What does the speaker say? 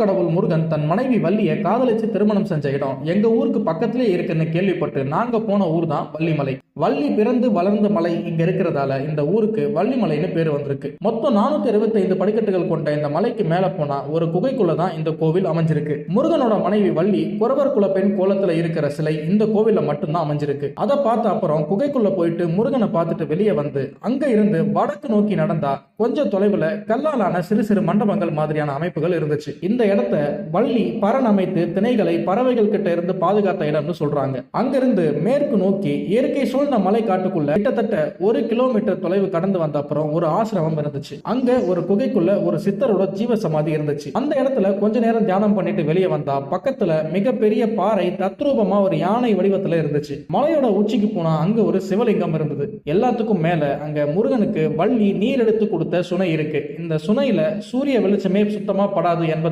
கடவுள் முருகன் தன் மனைவி வள்ளியை காதலிச்சு திருமணம் செஞ்ச இடம். எங்க ஊருக்கு பக்கத்திலே இருக்குன்னு கேள்விப்பட்டு நாங்க போன ஊர் தான் வள்ளிமலை. வள்ளி பிறந்து வளர்ந்த மலை இங்க இருக்கிறதால இந்த ஊருக்கு வள்ளிமலைன்னு பேர் வந்திருக்கு. மொத்தம் நானூத்தி அறுபத்தி ஐந்து படிக்கட்டுகள் கொண்ட இந்த மலைக்கு மேல போனா ஒரு குகைக்குள்ள தான் இந்த கோவில் அமைஞ்சிருக்கு. முருகனோட மனைவி வள்ளி குறவர் குல பெண் கோலத்துல இருக்கிற சிலை இந்த கோவில்ல மட்டும்தான் அமைஞ்சிருக்கு. அதை பார்த்த அப்புறம் குகைக்குள்ள போயிட்டு முருகனை பார்த்துட்டு வெளியே வந்து அங்க இருந்து வடக்கு நோக்கி நடந்தா கொஞ்சம் தொலைவுல கல்லாலான சிறு சிறு மண்டபங்கள் மாதிரியான அமைப்புகள் இருந்துச்சு. இந்த இடத்த வள்ளி பரன் அமைத்து திணைகளை பறவைகள் கிட்ட இருந்து பாதுகாத்த இடம்னு சொல்றாங்க. அங்கிருந்து மேற்கு நோக்கி இயற்கை சூழ்ந்த மலை காட்டுக்குள்ள கிட்டத்தட்ட ஒரு கிலோமீட்டர் தொலைவு கடந்து வந்த அப்புறம் ஒரு ஆசிரமம் இருந்துச்சு. அங்க ஒரு குகைக்குள்ள ஒரு சித்தரோட ஜீவ சமாதி இருந்துச்சு. அந்த இடத்துல கொஞ்ச நேரம் தியானம் பண்ணிட்டு வெளியே வந்தா பக்கத்துல மிகப்பெரிய பாறை தத்ரூபமா ஒரு யானை வடிவத்துல இருந்துச்சு. மலையோட உச்சிக்கு போனா அங்க ஒரு சிவலிங்கம் இருந்தது. எல்லாத்துக்கும் மேல அங்க முருகனுக்கு வள்ளி நீர் எடுத்து கொடுத்த சுனை இருக்கு. இந்த சுனையில சூரிய வெளிச்சமே சுத்தமா படாது என்பது